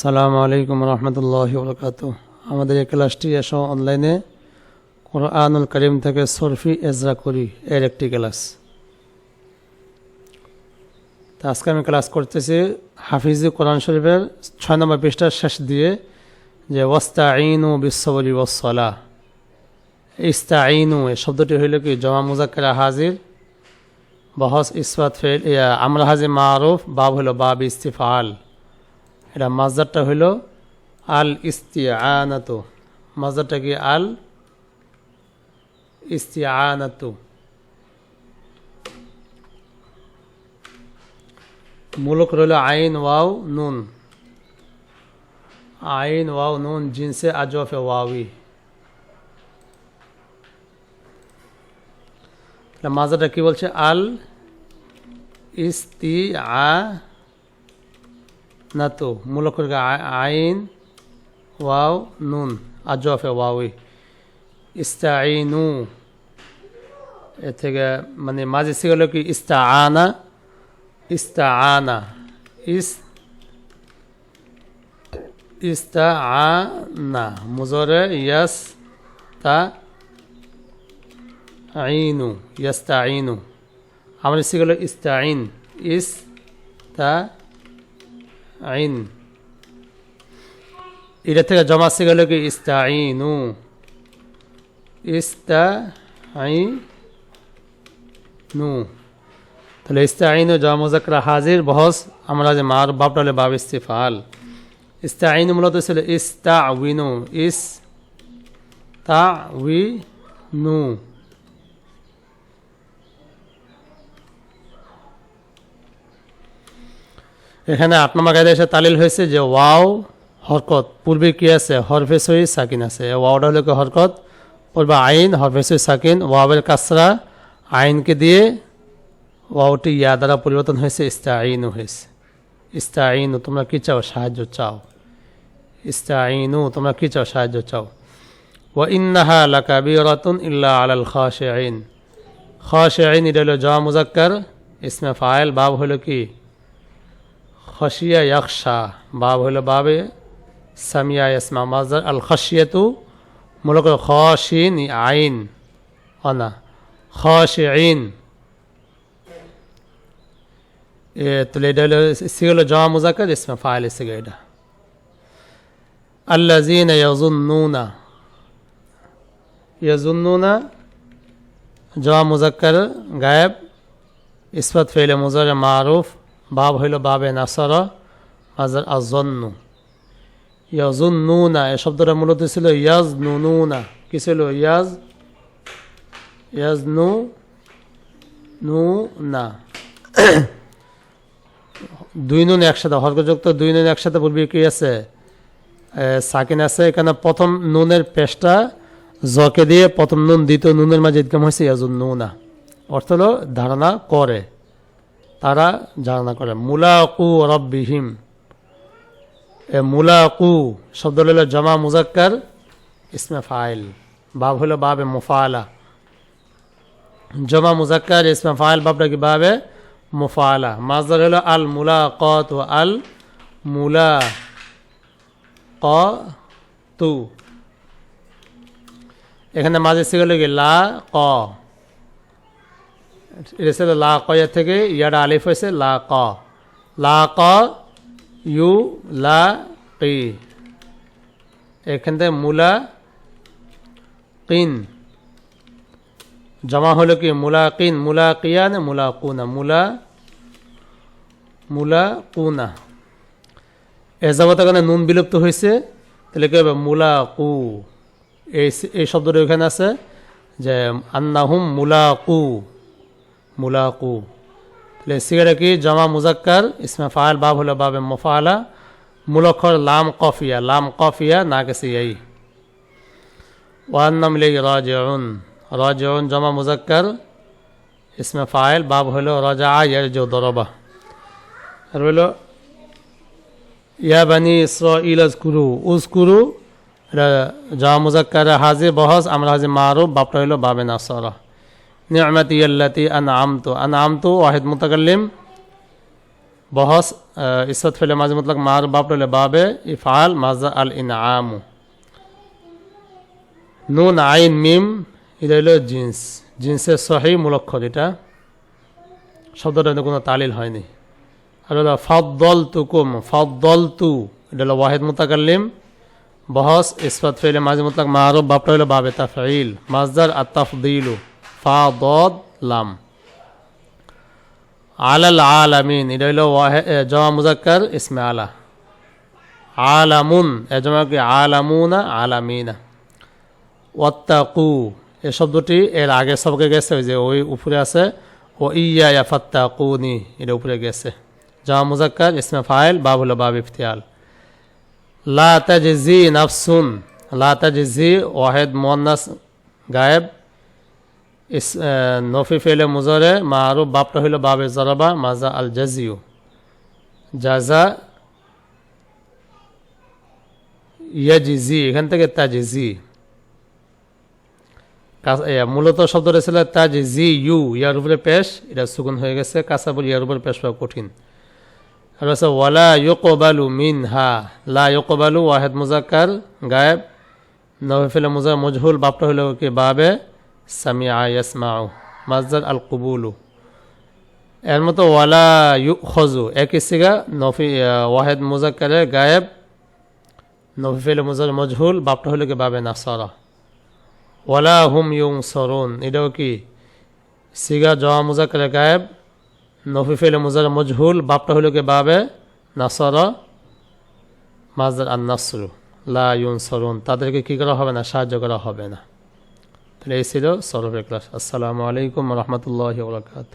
সালামু আলাইকুম রহমতুল্লাহ বরকাত। আমাদের এই ক্লাসটি এসো অনলাইনে। কোরআনুল করিম থেকে সরফি এজরা করি, এর একটি ক্লাস। তা আজকে আমি ক্লাস করতেছি হাফিজি কোরআন শরীফের ছয় নম্বর পৃষ্ঠার শেষ দিয়ে যে ওয়াস্তা আইনু বিশ্ববলি ওসলা ইস্তা আইনু এই শব্দটি হইল কি, জমা মুজাক্কারা হাজির, বহস, ইসবাত ফেল আমরা হাজির মারুফ, বাব হইল বাব, ইস্তিফাল। এটা মাজদারটা হইল আল ইস্তিয়ানাত মাজদারটা কি আল ইস্তিয়ানাত মূলক রইল আইন, ওয়াও, নুন। আইন, ওয়াও, নুন, জিনসে আজফে ওয়াবি মাজাটা কি বলছে? আল ইস্তি আ না তো মূলক আ- আইন ওয়াও নুন আজফে ওয়াউই ইস্তাইনু এ থেকে মানে মাঝে সে গেল কি ইস্তা আনা ইস্তা আনা ইস ইস্তা আনা মুজরে ইয়াস তা আইনু ইয়াস্তা আইনু আমার সে গেল ইস্তাইন ইস তা আইন। এটা থেকে জমা সে গেল কি? ইস্তাইনু ইস্তা আই নু তাহলে ইস্তাইনু জমা মুজাকরা হাজির, বহস। আমরা যে মার বাপটালে বাব ইস্তিফাল। ইস্তাইনু মূলত ছিল ইস্তা উইনু ইস তা উই নু এখানে আট নম্বর কায়দা এসে তালিল হয়েছে যে ওয়াও হরকত, পূর্বে কি আছে? হরফে সহি সাকিন আছে। ওয়াওটা হলো হরকত? পূর্বে আইন হরফে সহি সাকিন। ওয়াবের কাসরা আইনকে দিয়ে ওয়াওটি ইয়া দ্বারা পরিবর্তন হয়েছে ইস্তা আইনও হয়েছে। ইস্তা আইনু তোমরা কি চাও? সাহায্য চাও। ইস্তা আইনু তোমরা কি চাও? সাহায্য চাও। ওয়া ইন্নাহা লাকাবিরাতুন ইল্লা আলাল খাশিঈন। খাশিঈন, এটা হলো জওয়া মুজাক্কার। ইসমে ফাইল, বাব হলো কি? খসিয়া ইয়াকশা বাব হলো বাবে সামিয়া ইসমা মাজার আল খসিয়াতু মূলক খসিন আইন অনা খস আইন এ তুলে এটা হলো সে জমা মুজাকার ইসমা ফাইল এসে এটা আল্লা জিন ইয়াজুন্নুনা ইয়াজুন্নুনা জমা মুজাক্কার গায়েব ইসবাত ফেলে মুজার মারুফ বাব হইল বাবে নাসর, মাজার আজন্নু। ইয়াজুন্নুনা, এ শব্দটা মূলত ছিল ইয়াজ নুনুনা কি ছিল? ইয়াজ ইয়াজ নু নু না দুই নুন একসাথে, হর্গযুক্ত দুই নুন একসাথে পূর্বে কি আছে? সাকিন আছে, এখানে প্রথম নুনের পেশটা জকে দিয়ে প্রথম নুন, দ্বিতীয় নুনের মাঝে ইদগাম হয়েছে ইয়াজুন নুনা অর্থ হলো ধারণা করে। তারা ধারণা করে, মুলাকু রব্বিহিম। এ মুলাকু শব্দ হল জমা মুজাক্কার, ইসমে ফাইল। বাব হলো বাবে মুফালা। জমা মুজাক্কার, ইসমে ফাইল, বাবটা কি বাবে? মুফালা। মাজার হলো আল মুলাকাত ও আল মুলা ক তু এখানে মাঝে গেল কি? লা, ক। এটা লা কয়া থেকে ইয়াটা আলিফ হয়েছে লা ক। লা ক, ইউ, লা কি এখান থেকে মুলা, কিন। জমা হলো কি? মুলা কিন, মুলা কিয়া না মুলা কুনা? মুলা মুলা কুনা। এ যাবত এখানে নুন বিলুপ্ত হয়েছে। তাহলে কি হবে? মুলা কু। এই এই শব্দটা এখানে আছে যে আন্নাহুম মুলা কু। মুলাকু তাহলে সিগারে কি? জমা মুজাক্কার, ইসমে ফাইল বাব হলো বাবে মুফালা মুলক্ষর লাম কফিয়া লাম কফিয়া না গেছে এই ওয়ান নাম লেগে রাজিউন। রাজিউন, জমা মুজাক্কার, ইসমে ফাইল বাব হলো রাজা ইয়ার জো দরবা। আর হলো, ইয়া বানি ইসরাইল উজকুরু এটা জমা মুজাক্কার হাজির, বহস, আমরা হাজির মারুফ, বাপটা হলো বাবে নাসরা। নিয়ামতি আল্লাতি আনআমতু। আনআমতু ওয়াহিদ মুতাকাল্লিম। বহস ইসত ফেলে মাঝে মতলক মার বাপ রইলে বাবে ইফাল মাজা আল ইন আমু নুন, আইন, মিম, এটা হইল জিন্স। জিন্সের সহি মূলক্ষর এটা। শব্দটা কোনো তালিল হয়নি। আর হলো ফদ্দল তুকুম ফদ্দল তু এটা হলো ওয়াহেদ মুতাকাল্লিম। বহস ইসফাত ফেলে মাঝে মতলক মারব বাপটা হইল বাবে তাফঈল। মাজদার আত্তাফদিলু। ফা দদ লাম আলাল আলামিন এটা হইল জমা মুজাক্কার ইসমে আলা আলামুন এ জমা কি আলামুনা আলামিনা ওয়াত্তাকু এ শব্দটি এর আগে সবকে গেছে ওই যে ওই উপরে আছে ও ইয়া ইয়াফাত্তাকুনি এটা উপরে গেছে জমা মুজাক্কার ইসমে ফাইল বাব হলো বাব ইফতিয়াল লা তাজজি নাফসুন লা তাজজি ওয়াহেদ মুয়ান্নাস গায়েব নফি ফেলে মুজরে, মারুফ বাপটা হইল বাবে জরাবা, মাজা আল জাজিউ। জাজা ইয়াজিজি, এখান থেকে তাজিজি। মূলত শব্দটা ছিল তাজিজি ইউ, ইয়ার উপরে পেশ, এটা সুগুন হয়ে গেছে কাঁচা বলি ইয়ার উপরে পেশ পাওয়া কঠিন। আর আছে ওয়ালা ইয়োকবালু মিন হা লা ইয়োকবালু ওয়াহেদ মুজাক্কার গায়েব। নফি ফেলে মুজা, মজহুল বাপটা হইল কি বাবে সামিয়া ইয়াসমাউ মাজদার আল কবুলু এর মতো ওয়ালা ইউ খজু একই সিগা, নফি ওয়াহেদ মুজাক্কারে গায়েব, নফি ফেলে মুজার মজহুল, বাপটা হইল কি বাবে নাসরা। ওয়ালা হুম ইউং সরুন এটাও কি? সিগা জওয়া মুজাক্কারে গায়েব, নফি ফেলে মুজার মজহুল, বাপটা হইল কি বাবে নাসরা। মাজদার আন নাসরু লা ইউন সরুন তাদেরকে কি করা হবে না? সাহায্য করা হবে না। তাহলে এই ছিল সরফের ক্লাস আসসালামু আলাইকুম রহমতুল্লাহ বরকাত